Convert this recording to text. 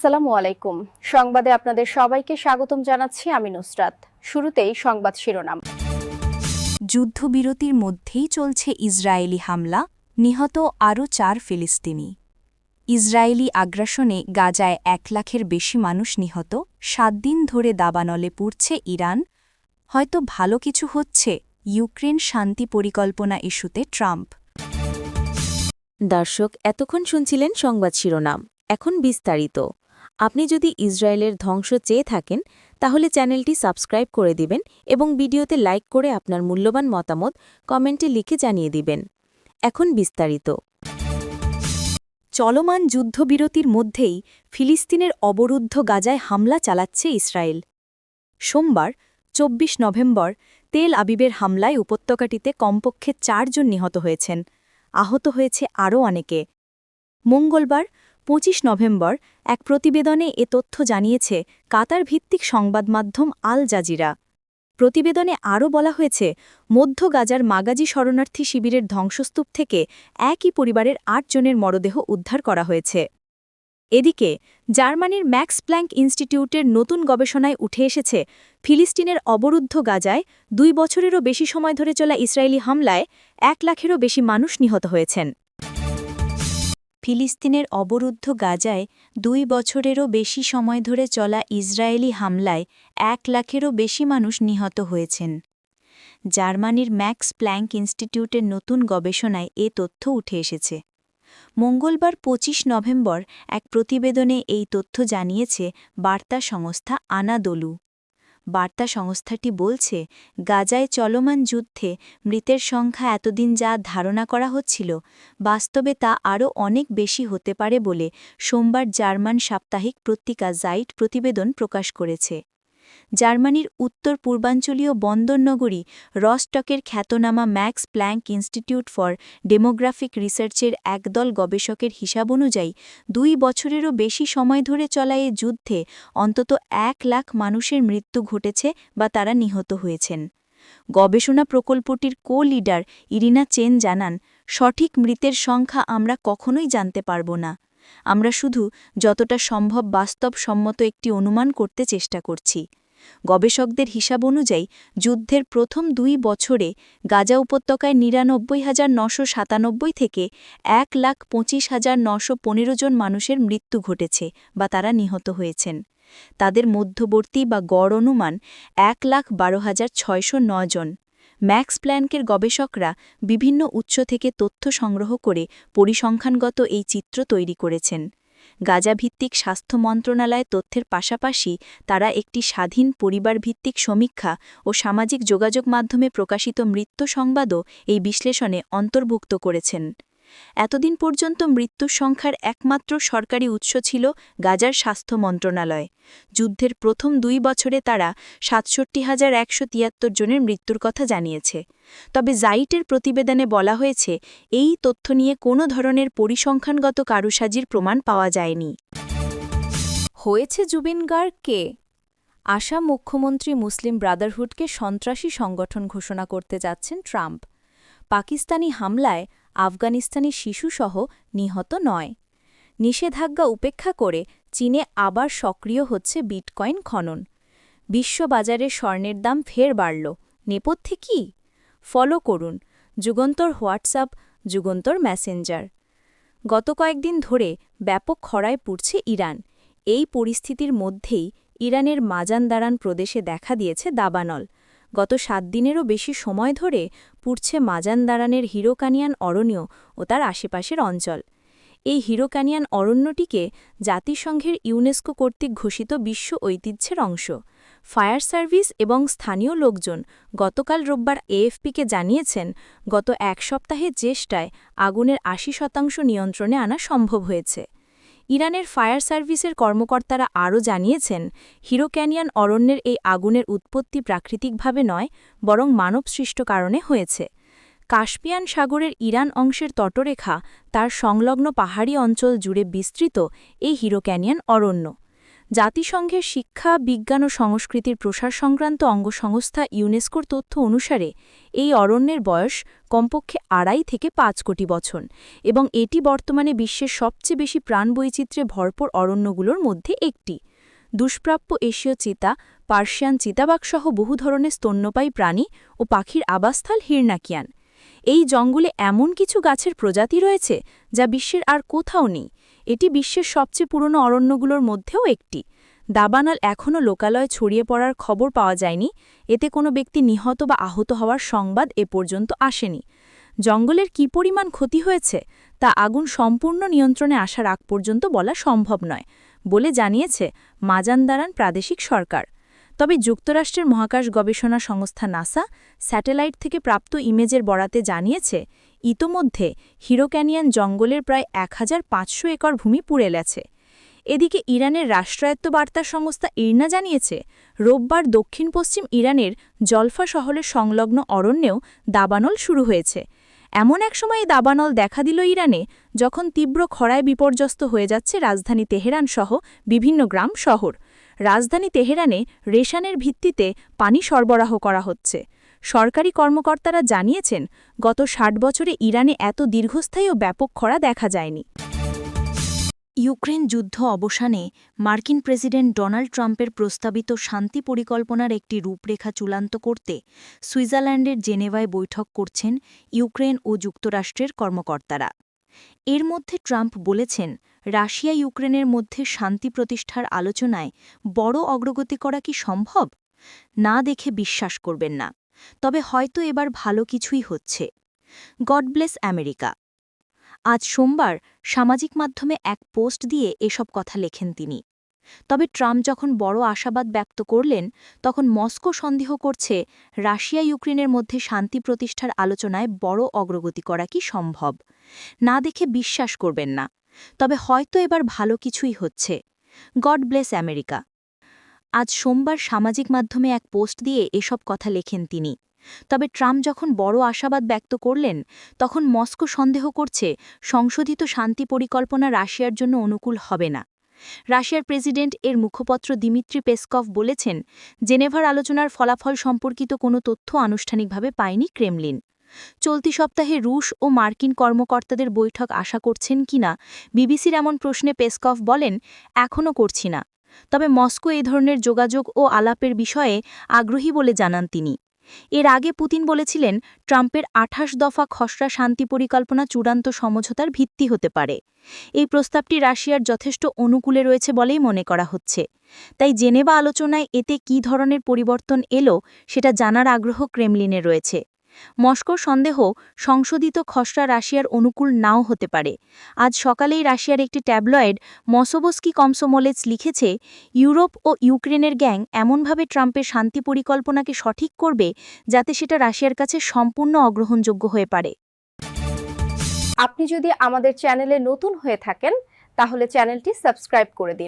আসসালামু আলাইকুম। সংবাদে আপনাদের সবাইকে স্বাগতম জানাচ্ছি আমি নুসরাত। শুরুতেই সংবাদ শিরোনাম। যুদ্ধবিরতির মধ্যেই চলছে ইসরায়েলি হামলা নিহত আরও চার ফিলিস্তিনি। ইসরায়েলি আগ্রাসনে গাজায় এক লাখের বেশি মানুষ নিহত সাত দিন ধরে দাবানলে পুড়ছে ইরান। হয়তো ভালো কিছু হচ্ছে ইউক্রেন শান্তি পরিকল্পনা ইস্যুতে ট্রাম্প। দর্শক এতক্ষণ শুনছিলেন সংবাদ শিরোনাম। এখন বিস্তারিত। আপনি যদি ইসরায়েলের ধ্বংস চেয়ে থাকেন, তাহলে চ্যানেলটি সাবস্ক্রাইব করে দিবেন এবং ভিডিওতে লাইক করে আপনার মূল্যবান মতামত কমেন্টে লিখে জানিয়ে দিবেন। এখন বিস্তারিত। চলমান যুদ্ধবিরতির মধ্যেই ফিলিস্তিনের অবরুদ্ধ গাজায় হামলা চালাচ্ছে ইসরায়েল। সোমবার ২৪ নভেম্বর, তেল আবিবের হামলায় উপত্যকাটিতে কমপক্ষে চারজন নিহত হয়েছেন। আহত হয়েছে আরও অনেকে। মঙ্গলবার ২৫ নভেম্বর এক প্রতিবেদনে এ তথ্য জানিয়েছে কাতার ভিত্তিক সংবাদ মাধ্যম আল জাজিরা। প্রতিবেদনে আরও বলা হয়েছে, মধ্য গাজার মাগাজি শরণার্থী শিবিরের ধ্বংসস্তূপ থেকে একই পরিবারের আটজনের মরদেহ উদ্ধার করা হয়েছে। এদিকে, জার্মানির ম্যাক্স প্ল্যাঙ্ক ইনস্টিটিউটের নতুন গবেষণায় উঠে এসেছে, ফিলিস্তিনের অবরুদ্ধ গাজায় দুই বছরেরও বেশি সময় ধরে চলা ইসরায়েলি হামলায় এক লাখেরও বেশি মানুষ নিহত হয়েছেন। ফিলিস্তিনের অবরুদ্ধ গাজায় দুই বছরেরও বেশি সময় ধরে চলা ইসরায়েলি হামলায় এক লাখেরও বেশি মানুষ নিহত হয়েছেন। জার্মানির ম্যাক্স প্ল্যাঙ্ক ইনস্টিটিউটের নতুন গবেষণায় এ তথ্য উঠে এসেছে। মঙ্গলবার ২৫ নভেম্বর এক প্রতিবেদনে এই তথ্য জানিয়েছে বার্তা সংস্থা আনাদোলু। বার্তা সংস্থাটি বলছে, গাজায় চলমান যুদ্ধে মৃতের সংখ্যা এতদিন যা ধারণা করা হচ্ছিল, বাস্তবে তা আরও অনেক বেশি হতে পারে বলে সোমবার জার্মান সাপ্তাহিক পত্রিকা জাইট প্রতিবেদন প্রকাশ করেছে। জার্মানির উত্তর পূর্বাঞ্চলীয় বন্দরনগরী রস্টকের খ্যাতনামা Max Planck Institute for Demographic রিসার্চের একদল গবেষকের হিসাব অনুযায়ী, দুই বছরেরও বেশি সময় ধরে চলা এ যুদ্ধে অন্তত এক লাখ মানুষের মৃত্যু ঘটেছে বা তারা নিহত হয়েছেন। গবেষণা প্রকল্পটির কো লিডার ইরিনা চেন জানান, সঠিক মৃতের সংখ্যা আমরা কখনোই জানতে পারব না। আমরা শুধু যতটা সম্ভব বাস্তবসম্মত একটি অনুমান করতে চেষ্টা করছি। গবেষকদের হিসাব অনুযায়ী, যুদ্ধের প্রথম দুই বছরে গাজা উপত্যকায় নিরানব্বই হাজার নশো সাতানব্বই থেকে এক লাখ পঁচিশ হাজার নশো পনেরো জন মানুষের মৃত্যু ঘটেছে বা তারা নিহত হয়েছেন। তাদের মধ্যবর্তী বা গড় অনুমান এক লাখ বারো হাজার ছয়শো জন। ম্যাক্স প্ল্যানকের গবেষকরা বিভিন্ন উৎস থেকে তথ্য সংগ্রহ করে পরিসংখ্যানগত এই চিত্র তৈরি করেছেন। গাজাভিত্তিক স্বাস্থ্য মন্ত্রণালয় তথ্যের পাশাপাশি তারা একটি স্বাধীন পরিবারভিত্তিক সমীক্ষা ও সামাজিক যোগাযোগ মাধ্যমে প্রকাশিত মৃত্যু সংবাদও এই বিশ্লেষণে অন্তর্ভুক্ত করেছেন। এতদিন পর্যন্ত মৃত্যুর সংখ্যার একমাত্র সরকারি উৎস ছিল গাজার স্বাস্থ্য মন্ত্রণালয়। যুদ্ধের প্রথম দুই বছরে তারা সাতষট্টি হাজার একশো তিয়াত্তর জনের মৃত্যুর কথা জানিয়েছে। তবে জাইটের প্রতিবেদনে বলা হয়েছে, এই তথ্য নিয়ে কোনো ধরনের পরিসংখ্যানগত কারুসাজির প্রমাণ পাওয়া যায়নি। হয়েছে জুবিন গার্গ কে? আসাম মুখ্যমন্ত্রী মুসলিম ব্রাদারহুডকে সন্ত্রাসী সংগঠন ঘোষণা করতে যাচ্ছেন ট্রাম্প। পাকিস্তানি হামলায় আফগানিস্তানি শিশুসহ নিহত নয়। নিষেধাজ্ঞা উপেক্ষা করে চীনে আবার সক্রিয় হচ্ছে বিটকয়েন খনন। বিশ্ববাজারে স্বর্ণের দাম ফের বাড়ল। নেপথ্যে কি? ফলো করুন। Jugantor WhatsApp, Jugantor Messenger. গত কয়েকদিন ধরে ব্যাপক খরায় পুড়ছে ইরান। এই পরিস্থিতির মধ্যেই ইরানের মাজান মাজানদারান প্রদেশে দেখা দিয়েছে দাবানল। গত সাত দিনেরও বেশি সময় ধরে পুড়ছে মাজানদারানের হিরোকানিয়ান অরণ্য ও তার আশেপাশের অঞ্চল। এই হিরোকানিয়ান অরণ্যটিকে জাতিসংঘের ইউনেস্কো কর্তৃক ঘোষিত বিশ্ব ঐতিহ্যের অংশ। ফায়ার সার্ভিস এবং স্থানীয় লোকজন গতকাল রোববার এএফপিকে জানিয়েছেন, গত এক সপ্তাহের চেষ্টায় আগুনের আশি শতাংশ নিয়ন্ত্রণে আনা সম্ভব হয়েছে। ইরানের ফায়ার সার্ভিসের কর্মকর্তারা আরও জানিয়েছেন, হিরো ক্যানিয়ান অরণ্যের এই আগুনের উৎপত্তি প্রাকৃতিকভাবে নয়, বরং মানবসৃষ্ট কারণে হয়েছে। কাশপিয়ান সাগরের ইরান অংশের তটরেখা তার সংলগ্ন পাহাড়ি অঞ্চল জুড়ে বিস্তৃত এই হিরো ক্যানিয়ান অরণ্য। জাতিসংঘের শিক্ষা, বিজ্ঞান ও সংস্কৃতির প্রসার সংক্রান্ত অঙ্গসংস্থা ইউনেস্কোর তথ্য অনুসারে, এই অরণ্যের বয়স কমপক্ষে আড়াই থেকে পাঁচ কোটি বছর এবং এটি বর্তমানে বিশ্বের সবচেয়ে বেশি প্রাণবৈচিত্র্যে ভরপুর অরণ্যগুলোর মধ্যে একটি। দুষ্প্রাপ্য এশীয় চিতা, পার্সিয়ান চিতাবাঘসহ বহু ধরনের স্তন্যপায়ী প্রাণী ও পাখির আবাসস্থল হিরনাকিয়ান এই জঙ্গলে এমন কিছু গাছের প্রজাতি রয়েছে যা বিশ্বের আর কোথাও নেই। এটি বিশ্বের সবচেয়ে পুরনো অরণ্যগুলোর মধ্যেও একটি। দাবানল এখনও লোকালয়ে ছড়িয়ে পড়ার খবর পাওয়া যায়নি। এতে কোনো ব্যক্তি নিহত বা আহত হওয়ার সংবাদ এ পর্যন্ত আসেনি। জঙ্গলের কি পরিমাণ ক্ষতি হয়েছে, তা আগুন সম্পূর্ণ নিয়ন্ত্রণে আসার আগ পর্যন্ত বলা সম্ভব নয়, বলে জানিয়েছে মাজানদারান প্রাদেশিক সরকার। তবে যুক্তরাষ্ট্রের মহাকাশ গবেষণা সংস্থা নাসা স্যাটেলাইট থেকে প্রাপ্ত ইমেজের বরাতে জানিয়েছে ইতোমধ্যে হিরোক্যানিয়ান জঙ্গলের প্রায় এক হাজার পাঁচশো একর ভূমি পুড়ে গেছে। এদিকে ইরানের রাষ্ট্রায়ত্ত বার্তা সংস্থা ইরনা জানিয়েছে, রোববার দক্ষিণ পশ্চিম ইরানের জলফা শহরের সংলগ্ন অরণ্যেও দাবানল শুরু হয়েছে। এমন এক সময় দাবানল দেখা দিল ইরানে, যখন তীব্র খরায় বিপর্যস্ত হয়ে যাচ্ছে রাজধানী তেহরান সহ বিভিন্ন গ্রাম শহর। রাজধানী তেহরানে রেশানের ভিত্তিতে পানি সরবরাহ করা হচ্ছে। সরকারি কর্মকর্তারা জানিয়েছেন, গত ষাট বছরে ইরানে এত দীর্ঘস্থায়ী ও ব্যাপক খরা দেখা যায়নি। ইউক্রেন যুদ্ধ অবসানে মার্কিন প্রেসিডেন্ট ডোনাল্ড ট্রাম্পের প্রস্তাবিত শান্তি পরিকল্পনার একটি রূপরেখা চূড়ান্ত করতে সুইজারল্যান্ডের জেনেভায় বৈঠক করছেন ইউক্রেন ও যুক্তরাষ্ট্রের কর্মকর্তারা। এর মধ্যে ট্রাম্প বলেছেন, রাশিয়া ইউক্রেনের মধ্যে শান্তি প্রতিষ্ঠার আলোচনায় বড় অগ্রগতি করা কি সম্ভব? না দেখে বিশ্বাস করবেন না। তবে হয়তো এবার ভালো কিছুই হচ্ছে। God bless America. আজ সোমবার সামাজিক মাধ্যমে এক পোস্ট দিয়ে এসব কথা লেখেন তিনি। তবে ট্রাম্প যখন বড় আশাবাদ ব্যক্ত করলেন, তখন মস্কো সন্দেহ করছে রাশিয়া ইউক্রেনের মধ্যে শান্তি প্রতিষ্ঠার আলোচনায় বড় অগ্রগতি করা কি সম্ভব? না দেখে বিশ্বাস করবেন না। তবে হয়তো এবার ভালো কিছুই হচ্ছে। God bless America. আজ সোমবার সামাজিক মাধ্যমে এক পোস্ট দিয়ে এসব কথা লেখেন তিনি। তবে ট্রাম্প যখন বড় আশাবাদ ব্যক্ত করলেন, তখন মস্কো সন্দেহ করছে সংশোধিত শান্তি পরিকল্পনা রাশিয়ার জন্য অনুকূল হবে না। রাশিয়ার প্রেসিডেন্ট এর মুখপত্র দিমিত্রি পেসকভ বলেছেন, জেনেভার আলোচনার ফলাফল সম্পর্কিত কোনো তথ্য আনুষ্ঠানিকভাবে পায়নি ক্রেমলিন। চলতি সপ্তাহে রুশ ও মার্কিন কর্মকর্তাদের বৈঠক আশা করছেন কিনা, বিবিসির এমন প্রশ্নে পেসকভ বলেন, এখনও করছি না। তবে মস্কো এ ধরনের যোগাযোগ ও আলাপের বিষয়ে আগ্রহী বলে জানান তিনি। এর আগে পুতিন বলেছিলেন, ট্রাম্পের আঠাশ দফা খসড়া শান্তি পরিকল্পনা চূড়ান্ত সমঝোতার ভিত্তি হতে পারে। এই প্রস্তাবটি রাশিয়ার যথেষ্ট অনুকূলে রয়েছে বলেই মনে করা হচ্ছে। তাই জেনেভা আলোচনায় এতে কী ধরনের পরিবর্তন এলো, সেটা জানার আগ্রহ ক্রেমলিনে রয়েছে। মস্কোর সন্দেহ সংশোধিত খসড়া রাশিয়ার অনুকূল নাও হতে পারে। আজ সকালেই রাশিয়ার একটি ট্যাবলয়েড মসোবস্কি কমসোমোলেজ লিখেছে, ইউরোপ ও ইউক্রেনের গ্যাং এমনভাবে ট্রাম্পের শান্তি পরিকল্পনাকে সঠিক করবে যাতে সেটা রাশিয়ার কাছে সম্পূর্ণ অগ্রহণযোগ্য হয়ে পারে। আপনি যদি আমাদের চ্যানেলে নতুন হয়ে থাকেন, তাহলে চ্যানেলটি সাবস্ক্রাইব করে দিন।